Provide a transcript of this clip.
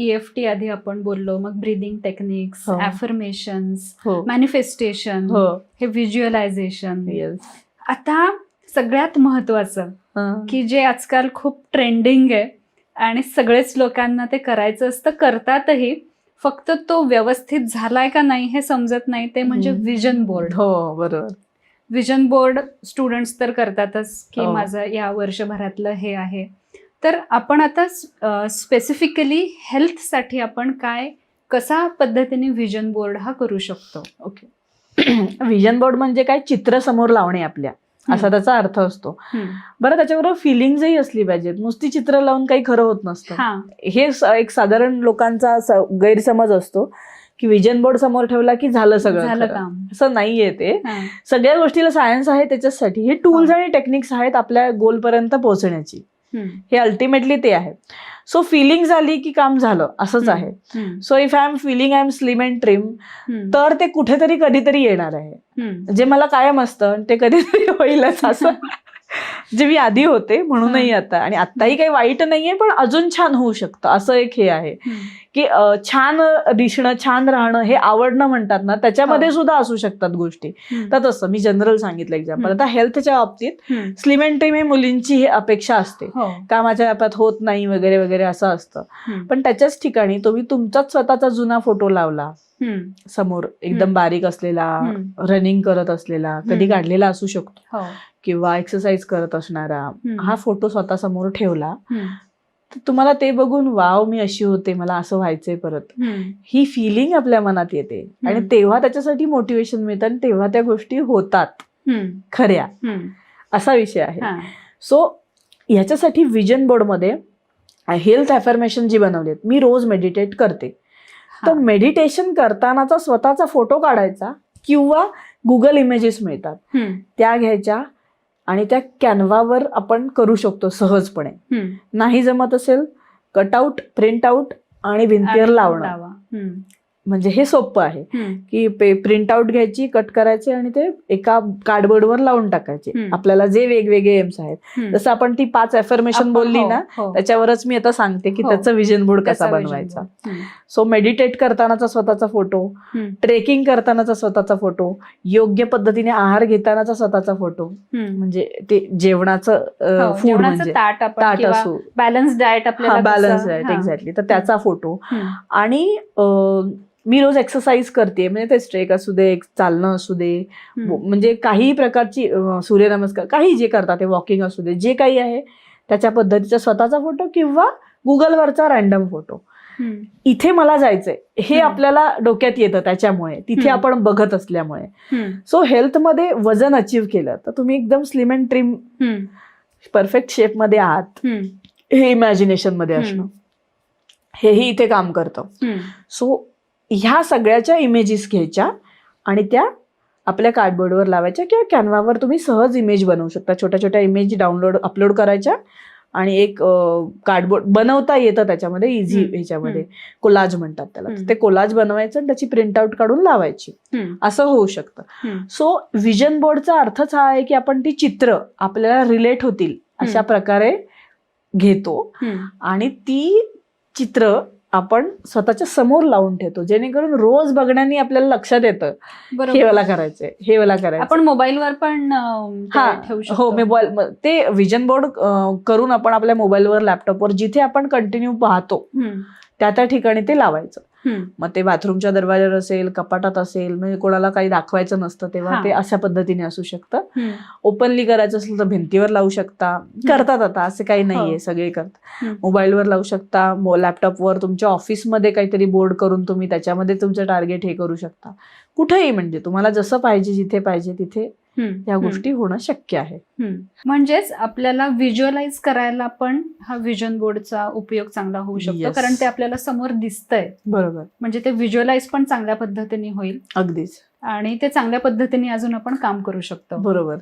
EFT आधी आपण बोललो मग ब्रिदिंग टेक्निक्स. ऍफर्मेशन्स हो. मॅनिफेस्टेशन हो. व्हिज्युअलायझेशन आता सगळ्यात महत्वाचं की जे आजकाल खूप ट्रेंडिंग आहे आणि सगळेच लोकांना ते करायचं असतं करतातही फक्त तो व्यवस्थित झालाय का नाही हे समजत नाही ते म्हणजे. विजन बोर्ड हो बरोबर. विजन बोर्ड स्टुडंट्स तर करतातच की हो. माझं या वर्षभरातलं हे आहे. तर आपण आता स्पेसिफिकली हेल्थसाठी आपण काय कसा पद्धतीने विजन बोर्ड हा करू शकतो? ओके विजन बोर्ड म्हणजे काय? चित्र समोर लावणे आपल्या. असा त्याचा अर्थ असतो. बरं त्याच्याबरोबर फिलिंग्सही असली पाहिजेत. नुसती चित्र लावून काही खरं होत नसतं. हा. एक साधारण लोकांचा स- गैरसमज असतो की विजन बोर्ड समोर ठेवला की झालं सगळं असं नाहीये ते. सगळ्या गोष्टीला सायन्स आहे त्याच्यासाठी. हे टूल्स आणि टेक्निक्स आहेत आपल्या गोल पर्यंत पोहोचण्याची. हे अल्टिमेटली ते आहे सो फिलिंग झाली की काम झालं असंच आहे. So if I am feeling I am slim and trim. तर ते कुठेतरी कधीतरी येणार आहे. जे मला कायम असतं ते कधीतरी होईलच असं जे मी आधी होते म्हणूनही आता आणि आत्ताही काही वाईट नाहीये पण अजून छान होऊ शकतं असं एक हे आहे. की छान दिसणं छान राहणं हे आवडणं म्हणतात ना त्याच्यामध्ये हो. सुद्धा असू शकतात गोष्टी. तर तसं मी जनरल सांगितलं एक्झाम्पल. आता हेल्थच्या बाबतीत. स्लिम अँड ट्रिम हे मुलींची ही अपेक्षा असते हो कामाच्या व्यापात होत नाही वगैरे वगैरे असं असतं. पण त्याच्याच ठिकाणी तुम्ही तुमचाच स्वतःचा जुना फोटो लावला. समोर एकदम. बारीक असलेला. रनिंग करत असलेला कधी. काढलेला असू शकतो हो किंवा एक्सरसाइज करत असणारा. हा फोटो स्वतः समोर ठेवला तुम्हाला ते बघून वाव मी अशी होते मला असं व्हायचंय परत. ही फिलिंग आपल्या मनात येते आणि. तेव्हा त्याच्यासाठी मोटिवेशन मिळतं आणि तेव्हा त्या गोष्टी होतात. खऱ्या. असा विषय आहे. सो ह्याच्यासाठी विजन बोर्डमध्ये हेल्थ अफर्मेशन जी बनवलीत मी रोज मेडिटेट करते. तर मेडिटेशन करतानाचा स्वतःचा फोटो काढायचा किंवा गुगल इमेजेस मिळतात. त्या घ्यायच्या आणि त्या कॅनव्हावर आपण करू शकतो सहजपणे. नाही जमत असेल कटआउट प्रिंट आउट आणि भिंतीवर लावणं. म्हणजे हे सोपं आहे. की प्रिंट आउट घ्यायची कट करायचे आणि ते एका कार्डबोर्डवर लावून टाकायचे. आपल्याला जे वेगवेगळे एम्स आहेत. जसं आपण ती पाच अफर्मेशन आपण- बोलली हो, ना हो. त्याच्यावरच मी आता सांगते की हो. त्याचं विजन बोर्ड कसा बनवायचा. सो मेडिटेट करतानाचा स्वतःचा फोटो. ट्रेकिंग करतानाचा स्वतःचा फोटो योग्य पद्धतीने आहार घेतानाचा स्वतःचा फोटो. म्हणजे ते जेवणाचं फूड म्हणजे ताट असो बॅलन्स डाएट हा आपल्याला बॅलन्स डाएट हा. एक्झॅक्टली तर त्याचा फोटो. आणि मी रोज एक्सरसाइज करते म्हणजे ते स्ट्रेक असू दे चालणं असू दे. म्हणजे काहीही प्रकारची सूर्यनमस्कार काही जे करतात ते वॉकिंग असू दे जे काही आहे त्याच्या पद्धतीचा स्वतःचा फोटो किंवा गुगलवरचा रॅन्डम फोटो. इथे मला जायचंय हे. आपल्याला डोक्यात येतं त्याच्यामुळे तिथे. आपण बघत असल्यामुळे. सो हेल्थमध्ये वजन अचीव केलं तर तुम्ही एकदम स्लिम अँड ट्रिम. परफेक्ट शेपमध्ये आहात. हे इमॅजिनेशनमध्ये असणं. हेही इथे काम करतं. सो ह्या सगळ्याच्या इमेजेस घ्यायच्या आणि त्या आपल्या कार्डबोर्डवर लावायच्या किंवा कॅनव्हावर तुम्ही सहज इमेज बनवू शकता छोट्या छोट्या इमेज डाउनलोड अपलोड करायच्या आणि एक कार्डबोर्ड बनवता येतं त्याच्यामध्ये इझी ह्याच्यामध्ये कोलाज म्हणतात त्याला. ते कोलाज बनवायचं आणि त्याची प्रिंट आउट काढून लावायची. असं होऊ शकतं. सो विजन बोर्डचा अर्थच हा आहे की आपण ती चित्र आपल्याला रिलेट होतील अशा. प्रकारे घेतो. आणि ती चित्र आपण स्वतःच्या समोर लावून ठेवतो जेणेकरून रोज बघण्यानी आपल्याला लक्षात येतं हे मला करायचंय हे मला करायचं आपण मोबाईलवर पण हा मोबाईल ते विजन बोर्ड करून आपण आपल्या मोबाईलवर लॅपटॉपवर जिथे आपण कंटिन्यू पाहतो. त्या त्या ठिकाणी ते लावायचं. मग ते बाथरूमच्या दरवाज्यावर असेल कपाटात असेल म्हणजे कोणाला काही दाखवायचं नसतं तेव्हा. ते अशा पद्धतीने असू शकतं. ओपनली करायचं असेल तर भिंतीवर लावू शकता करतात आता असं काही नाहीये हो. सगळे करतात. मोबाईलवर लावू शकता लॅपटॉपवर तुमच्या ऑफिसमध्ये काहीतरी बोर्ड करून तुम्ही त्याच्यामध्ये तुमचं टार्गेट हे करू शकता कुठेही म्हणजे तुम्हाला जसं पाहिजे जिथे पाहिजे तिथे. या. गोष्टी होणं शक्य आहे. म्हणजेच आपल्याला व्हिज्युअलाइज करायला पण हा विजन बोर्डचा उपयोग चांगला होऊ शकतो. कारण ते आपल्याला समोर दिसतंय. बरोबर. म्हणजे ते व्हिज्युअलाइज पण चांगल्या पद्धतीने होईल. अगदीच. आणि ते चांगल्या पद्धतीने अजून आपण काम करू शकतो. बरोबर.